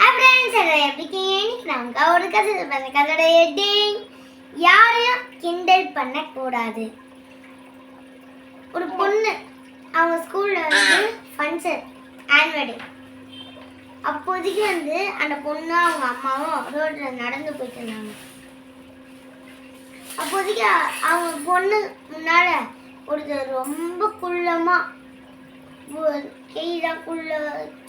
Friends எல்லாம் எப்படி இருக்கீங்க இன்னைக்கு ஒரு கதை சொல்றேன். கதையோட ஹெட்டிங் யாரையும் கிண்டல் பண்ணக்கூடாது. ஒரு பொண்ணு அவங்க ஸ்கூல்ல வந்து ஃபங்க்ஷன் ஆனுவல் டே அப்போதைக்கு வந்து அந்த பொண்ணு அவங்க அம்மாவும் ரோட்ல நடந்து போயிட்டு இருந்தாங்க. அப்போதைக்கு அவங்க பொண்ணு முன்னால ஒருத்தர் ரொம்ப குள்ளமா கைதான் குள்ள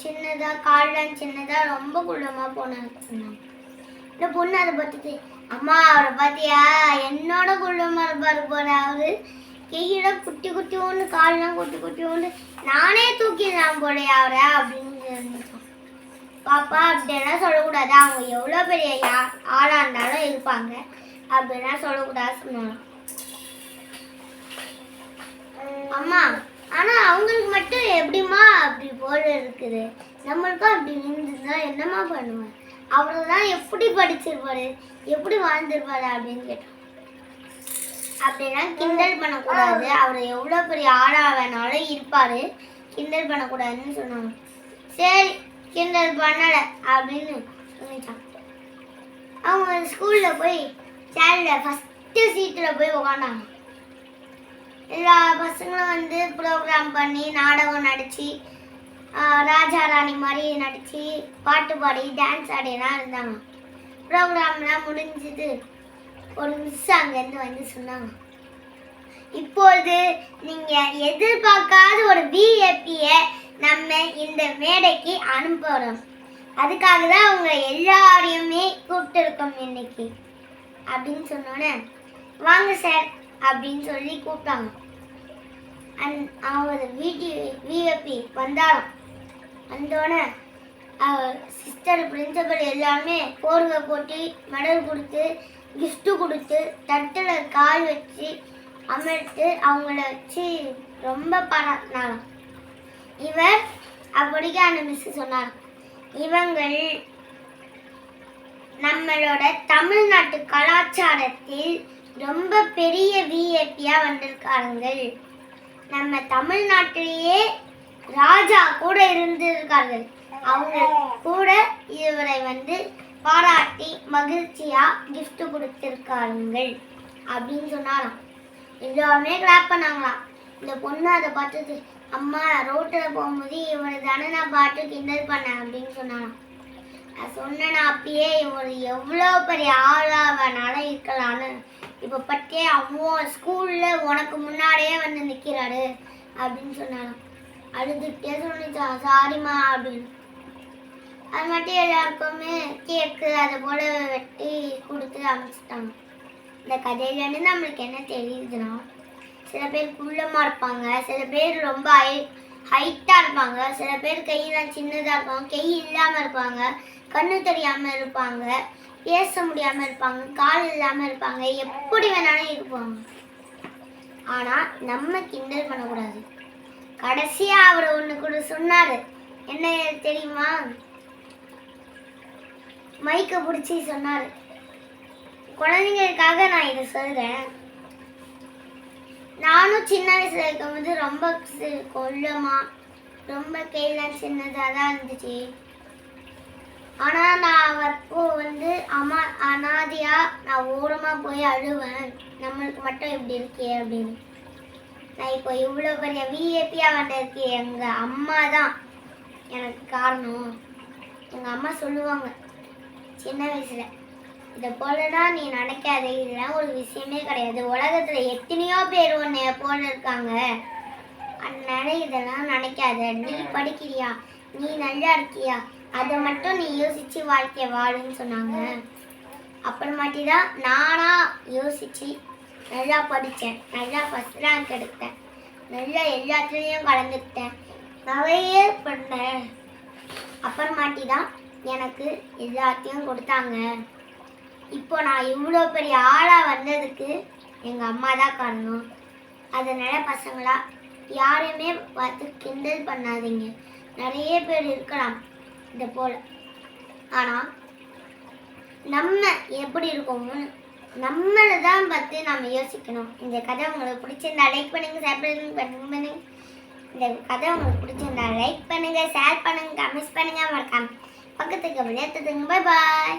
சின்னதா கால்லாம் சின்னதா ரொம்ப குள்ளமா போன சொன்னாங்க இந்த பொண்ணு அதை பார்த்துட்டு அம்மா அவரை பார்த்தியா? என்னோட குள்ளமா இருப்பாரு போல அவரு. கையில குட்டி குட்டி ஒன்று கால்லாம் குட்டி குட்டி ஒன்று நானே தூக்கிடலாம் போல அவரை அப்படின்னு பாப்பா அப்படியெல்லாம் சொல்லக்கூடாது. அவங்க எவ்வளோ பெரிய ஆளாக ஆளா இருந்தாலும் இருப்பாங்க. அப்படிலாம் சொல்லக்கூடாது சொன்னாங்க அம்மா ஆனா அவங்களுக்கு மட்டும் இருக்குது. நம்மளுக்கும் அப்படி இருந்திருந்தா என்னம்மா பண்ணுவேன்? அவர் தான் எப்படி படிச்சிருப்பாரு? எப்படி வாழ்ந்திருப்பாரு அப்படின்னு கேட்டோம். அப்படின்னா கிண்டல் பண்ணக்கூடாது. அவர் எவ்வளோ பெரிய ஆளா வேணாலும் இருப்பார். கிண்டல் பண்ணக்கூடாதுன்னு சொன்னாங்க. சரி கிண்டல் பண்ணலை அப்படின்னு சொல்லிட்டான் அவங்க ஸ்கூலில் போய் சேரில் ஃபஸ்ட்டு சீட்டில் போய் உக்காண்டாங்க எல்லா பசங்களும் வந்து ப்ரோக்ராம் பண்ணி நாடகம் நடித்து ராஜா ராணி மாதிரி நடித்து பாட்டு பாடி டான்ஸ் ஆடிலாம் இருந்தாங்க. ப்ரோக்ராம்லாம் முடிஞ்சது. ஒரு மிஸ் அங்கேருந்து வந்து சொன்னாங்க. இப்பொழுது நீங்கள் எதிர்பார்க்காத ஒரு விஏபியை நம்ம இந்த மேடைக்கு அனுப்புறோம் அதுக்காக தான் அவங்க எல்லாரையுமே கூப்பிட்டுருக்கோம் இன்னைக்கு. அப்படின்னு சொன்னோன்னே வாங்க சார் அப்படின்னு சொல்லி கூப்பிட்டாங்க. அந் அவர் வீட்டு விஏபி வந்தாலும் வந்தோடனே சிஸ்டர் பிரின்சிபல் எல்லாமே போர்வை போட்டி மெடல் கொடுத்து கிஃப்ட்டு கொடுத்து தட்டில் கால் வச்சு அமர்த்து அவங்கள வச்சு ரொம்ப பாராட்டினாங்க இவர் அப்படிக்கு அந்த மிஸ் சொன்னார். இவங்கள் நம்மளோட தமிழ்நாட்டு கலாச்சாரத்தில் ரொம்ப பெரிய விஐபியாக வந்திருக்காருங்கள். நம்ம தமிழ்நாட்டிலேயே ராஜா கூட இருந்திருக்கார்கள். அவங்க கூட இவரை வந்து பாராட்டி மகிழ்ச்சியா கிஃப்ட் கொடுத்துருக்காருங்கள் அப்படின்னு சொன்னாராம். எல்லாருமே கிளாப் பண்ணாங்களாம். இந்த பொண்ணு அதை பார்த்துட்டு அம்மா ரோட்டில் போகும்போது இவரை தானே நான் பாட்டு கிண்டல் பண்ணேன் அப்படின்னு சொன்னாராம். நான் சொன்னேன் அப்பயே இவர் எவ்வளோ பெரிய ஆளாவனால வேணாலும் இருக்கலாம்னு. இப்போ பட்டே அவன் ஸ்கூலில் உனக்கு முன்னாடியே வந்து நிற்கிறாரு அப்படின்னு சொன்னாராம். அழுதுகிட்டே சொன்னிச்சா சாரிம்மா அப்படின்னு. அது மட்டும் எல்லாருக்குமே கேக்கு அதை போல் வெட்டி கொடுத்து அமைச்சிட்டாங்க இந்த கதையிலேருந்து நம்மளுக்கு என்ன தெரியுதுன்னா சில பேர் குள்ளமாக இருப்பாங்க சில பேர் ரொம்ப ஹை ஹைட்டாக இருப்பாங்க சில பேர் கையெல்லாம் சின்னதாக இருப்பாங்க கை இல்லாமல் இருப்பாங்க கண்ணு தெரியாமல் இருப்பாங்க பேச முடியாமல் இருப்பாங்க கால் இல்லாமல் இருப்பாங்க எப்படி வேணாலும் இருப்பாங்க. ஆனால் நம்ம கிண்டல் பண்ணக்கூடாது. கடைசியாக அவர் ஒன்று கூட சொன்னார். என்ன தெரியுமா? மைக்கை பிடிச்சி சொன்னார். குழந்தைங்களுக்காக நான் இதை சொல்கிறேன் நானும் சின்ன வயசுல இருக்கும்போது ரொம்ப கொள்ளமாக ரொம்ப கையெல்லாம் சின்னதாக தான் இருந்துச்சு. ஆனால் நான் அப்போ வந்து அம்மா அனாதியாக நான் ஓரமாக போய் அழுவேன். நம்மளுக்கு மட்டும் இப்படி இருக்கே அப்படின்னு. நான் இப்போ இவ்வளோ பெரிய விஏபியாக வந்ததுக்கு எங்கள் அம்மா தான் எனக்கு காரணம். எங்கள் அம்மா சொல்லுவாங்க சின்ன வயசில் இதை போலதான் நீ நினைக்காத. இதெல்லாம் ஒரு விஷயமே கிடையாது. உலகத்தில் எத்தனையோ பேர் உன்னைய போல இருக்காங்க. அதனால இதெல்லாம் நினைக்காத. நீ படிக்கிறியா? நீ நல்லா இருக்கியா? அதை மட்டும் நீ யோசிச்சு வாழ்க்கையை வாழுன்னு சொன்னாங்க. அப்புறமாட்டி தான் நானாக யோசிச்சு நல்லா படித்தேன். நல்லா ஃபஸ்ட் ரேங்க் எடுத்தேன். நல்லா எல்லாத்துலேயும் கலந்துக்கிட்டேன். நிறைய பண்ணேன். அப்புறமாட்டி தான் எனக்கு எல்லாத்தையும் கொடுத்தாங்க. இப்போ நான் இவ்வளோ பெரிய ஆளாக வந்ததுக்கு எங்கள் அம்மா தான் காரணம். அதனால பசங்களா யாரையுமே பார்த்து கிண்டல் பண்ணாதீங்க. நிறைய பேர் இருக்கலாம் இதை போல். ஆனால் நம்ம எப்படி இருக்கோமோ நம்மளை தான் பார்த்து நம்ம யோசிக்கணும். இந்த கதை உங்களுக்கு பிடிச்சிருந்தா லைக் பண்ணுங்கள் ஷேர் பண்ணுங்க பண்ணுங்க. இந்த கதை உங்களுக்கு பிடிச்சிருந்தா லைக் பண்ணுங்கள் ஷேர் பண்ணுங்க கமெண்ட்ஸ் பண்ணுங்கள் மறக்காம பக்கத்துக்கு விளையாட்டுதுங்க பாய் பாய்